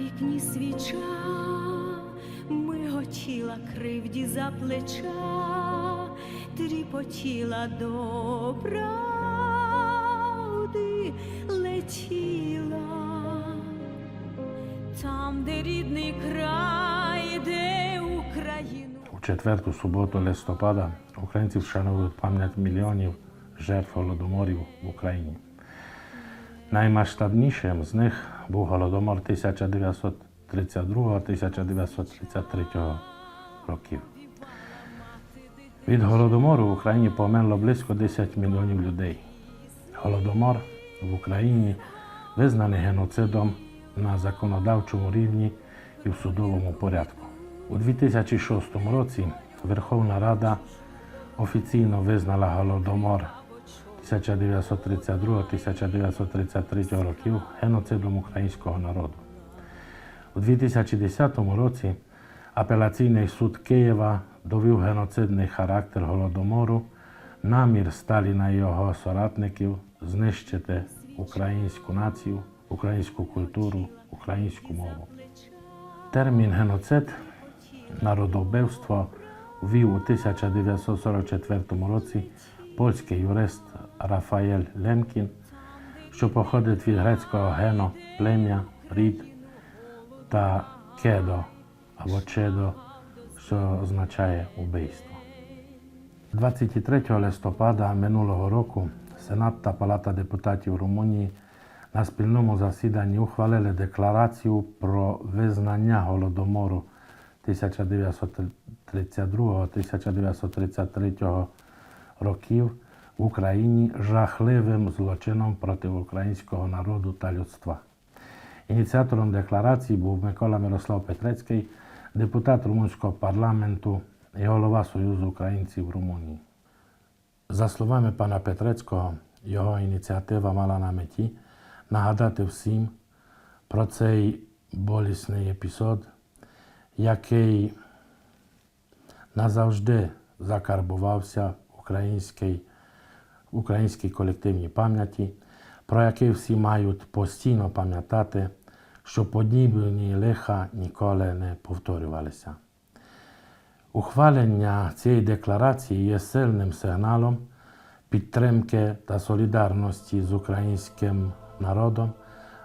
вікні свіча, миготіла кривді за плеча, тріпотіла до правди летіла. Там, де рідний край, де Україну. У четверту суботу листопада українці вшановують пам'ять мільйонів жертв голодоморів в Україні. Наймасштабнішим з них був голодомор 1932-1933 років. Від голодомору в Україні померло близько 10 мільйонів людей. Голодомор в Україні визнаний геноцидом на законодавчому рівні і в судовому порядку. У 2006 році Верховна Рада офіційно визнала голодомор 1932-1933 років геноцидом українського народу. У 2010 році апеляційний суд Києва довів геноцидний характер голодомору, намір Сталіна і його соратників знищити українську націю, українську культуру, українську мову. Термін геноцид народовбивство ввів у 1944 році польський юрист Рафаель Лемкін, що походить від грецького гено, плем'я, рід та кедо або чедо, що означає убийство. 23 листопада минулого року Сенат та Палата депутатів Румунії на спільному засіданні ухвалили декларацію про визнання голодомору 1932-1933 років в Україні жахливим злочином проти українського народу та людства. Ініціатором декларації був Микола Мирослав Петрецький, депутат румунського парламенту і голова Союзу українців в Румунії. За словами пана Петрецького, його ініціатива мала на меті нагадати всім про цей болісний епізод, який назавжди закарбувався в українській, в українській колективній пам'яті, про який всі мають постійно пам'ятати, що подібні лиха ніколи не повторювалися. Ухвалення цієї декларації є сильним сигналом підтримки та солідарності з українським народом,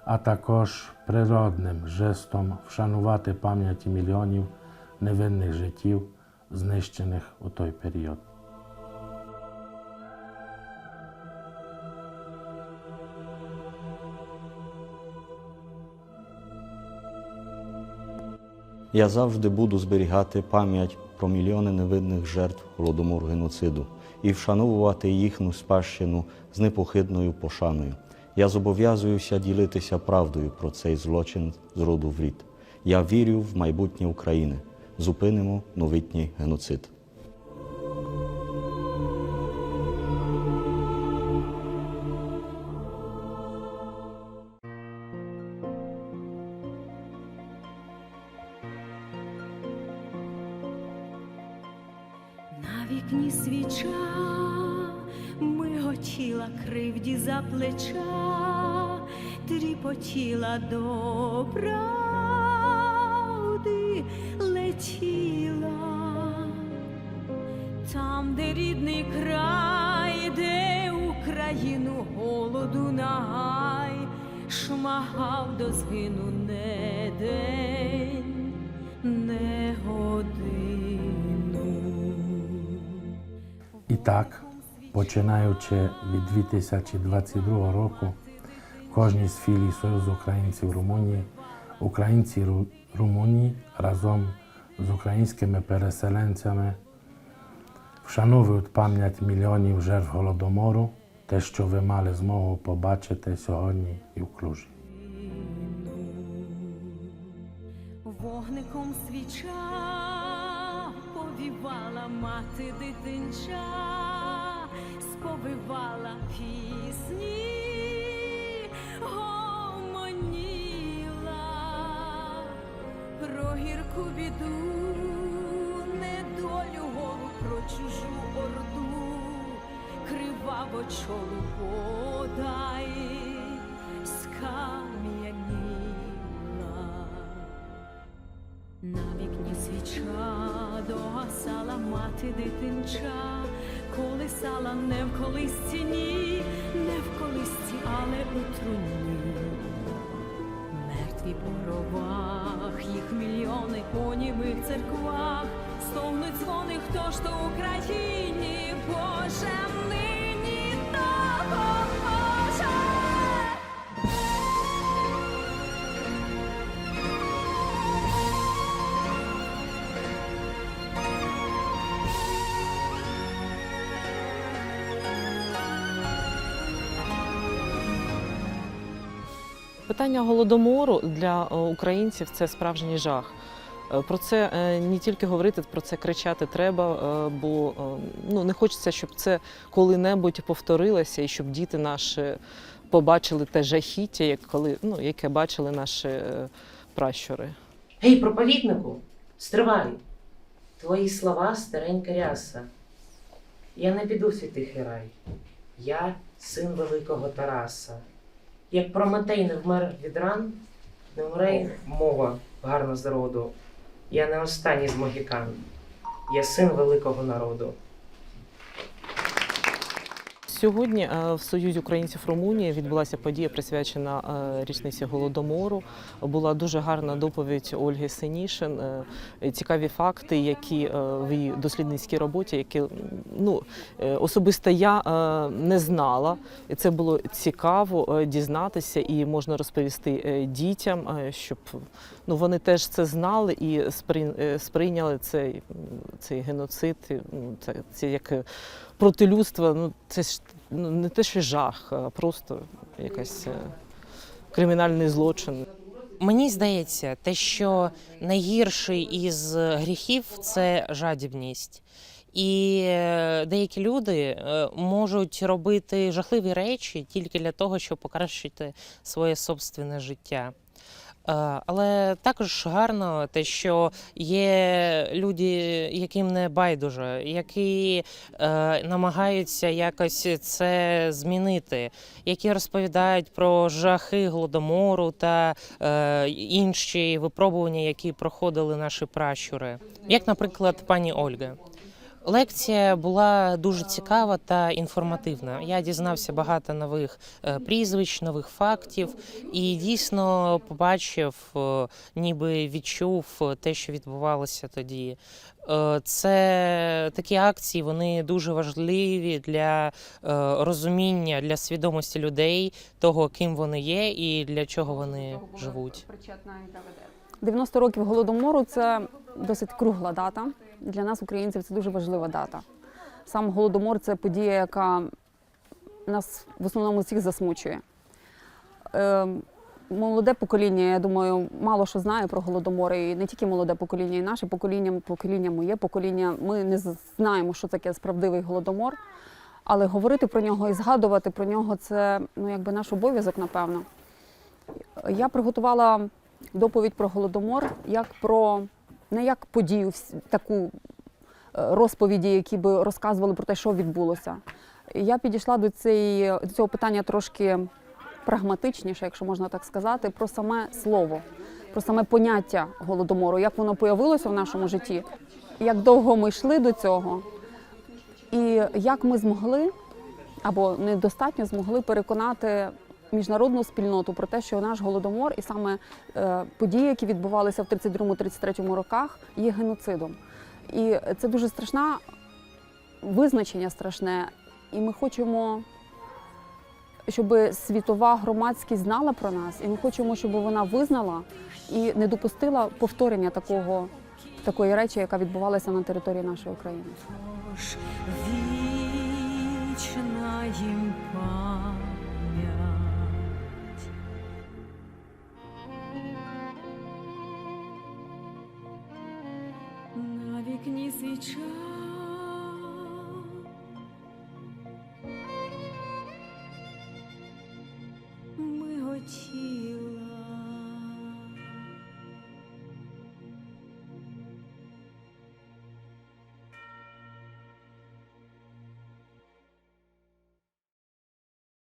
а також природним жестом вшанувати пам'яті мільйонів невинних життів, знищених у той період. Я завжди буду зберігати пам'ять про мільйони невинних жертв голодомору геноциду і вшановувати їхню спадщину з непохитною пошаною. Я зобов'язуюся ділитися правдою про цей злочин з роду в рід. Я вірю в майбутнє України. Зупинимо новітній геноцид. Миготіла кривді за плеча, тріпотіла до правди летіла. Там, де рідний край, де Україну голоду нагай, шмагав до згину не день, не годину. І так, починаючи від 2022 року, кожній з філій Союзу українців Румунії, українці Румунії разом з українськими переселенцями вшановують пам'ять мільйонів жертв голодомору, те, що ви мали змогу побачити сьогодні і в Клужі. Вогником свіча повівала мати дитинча, сповивала пісні, гомоніла про гірку біду, недолю голу, про чужу орду, криваво чолу подай, скам'яніла. Сала мати дитинча, колисала не в колисці, ні, не в колисці, але у труні. Мертві по ровах, їх мільйони по німих церквах, стовнуть дзвони, хто ж то Україні, Боже, Питання голодомору для е, українців це справжній жах. Е, Про це е, не тільки говорити, про це кричати треба, бо ну, не хочеться, щоб це коли-небудь повторилося і щоб діти наші побачили те жахіття, як коли, ну, яке бачили наші пращури. Гей, проповіднику, стривай. Твої слова старенька ряса. Я не піду в святий рай. Я син великого Тараса. Як Прометей не вмер від ран, не вмре мова гарна з роду. Я не останній з могікан. Я син великого народу. Сьогодні е, в Союзі українців Румунії відбулася подія, присвячена е, річниці голодомору. Була дуже гарна доповідь Ольги Синішин. е, Цікаві факти, які в її дослідницькій роботі, які ну особисто я не знала. І це було цікаво дізнатися, і можна розповісти дітям, щоб ну вони теж це знали і сприй- сприйняли цей, цей геноцид. Це, це як проти людства. Ну це ж ну, не те, що жах, а просто якась е, кримінальний злочин. Мені здається, те, що найгірший із гріхів це жадібність. І е, деякі люди е, можуть робити жахливі речі тільки для того, щоб покращити своє собственне життя. Е, Але також гарно те, що є люди, яким не байдуже, які е, намагаються якось це змінити, які розповідають про жахи голодомору та е, інші випробування, які проходили наші пращури, як, наприклад, пані Ольга. Лекція була дуже цікава та інформативна. Я дізнався багато нових е, прізвищ, нових фактів і дійсно побачив, е, ніби відчув те, що відбувалося тоді. Е, Це такі акції, вони дуже важливі для розуміння, для свідомості людей, того, ким вони є і для чого вони живуть. 90 років голодомору це досить кругла дата. Для нас, українців, це дуже важлива дата. Сам голодомор це подія, яка нас в основному всіх засмучує. Е, молоде покоління, я думаю, мало що знає про голодомор. І не тільки молоде покоління, і наше покоління, покоління моє покоління. Ми не знаємо, що таке справдивий голодомор. Але говорити про нього і згадувати про нього це ну, якби наш обов'язок, напевно. Я приготувала доповідь про голодомор як про не як подію таку е, розповіді, які би розказували про те, що відбулося. Я підійшла до, цієї, до цього питання трошки прагматичніше, якщо можна так сказати, про саме слово, про саме поняття голодомору, як воно появилося в нашому житті, як довго ми йшли до цього, і як ми змогли або недостатньо змогли переконати міжнародну спільноту про те, що наш голодомор і саме е, події, які відбувалися в 32-33 роках, є геноцидом. І це дуже страшна визначення страшне. І ми хочемо, щоб світова громадськість знала про нас, і ми хочемо, щоб вона визнала і не допустила повторення такого, такої речі, яка відбувалася на території нашої України. Тож вічна їм пам'ять. easy child.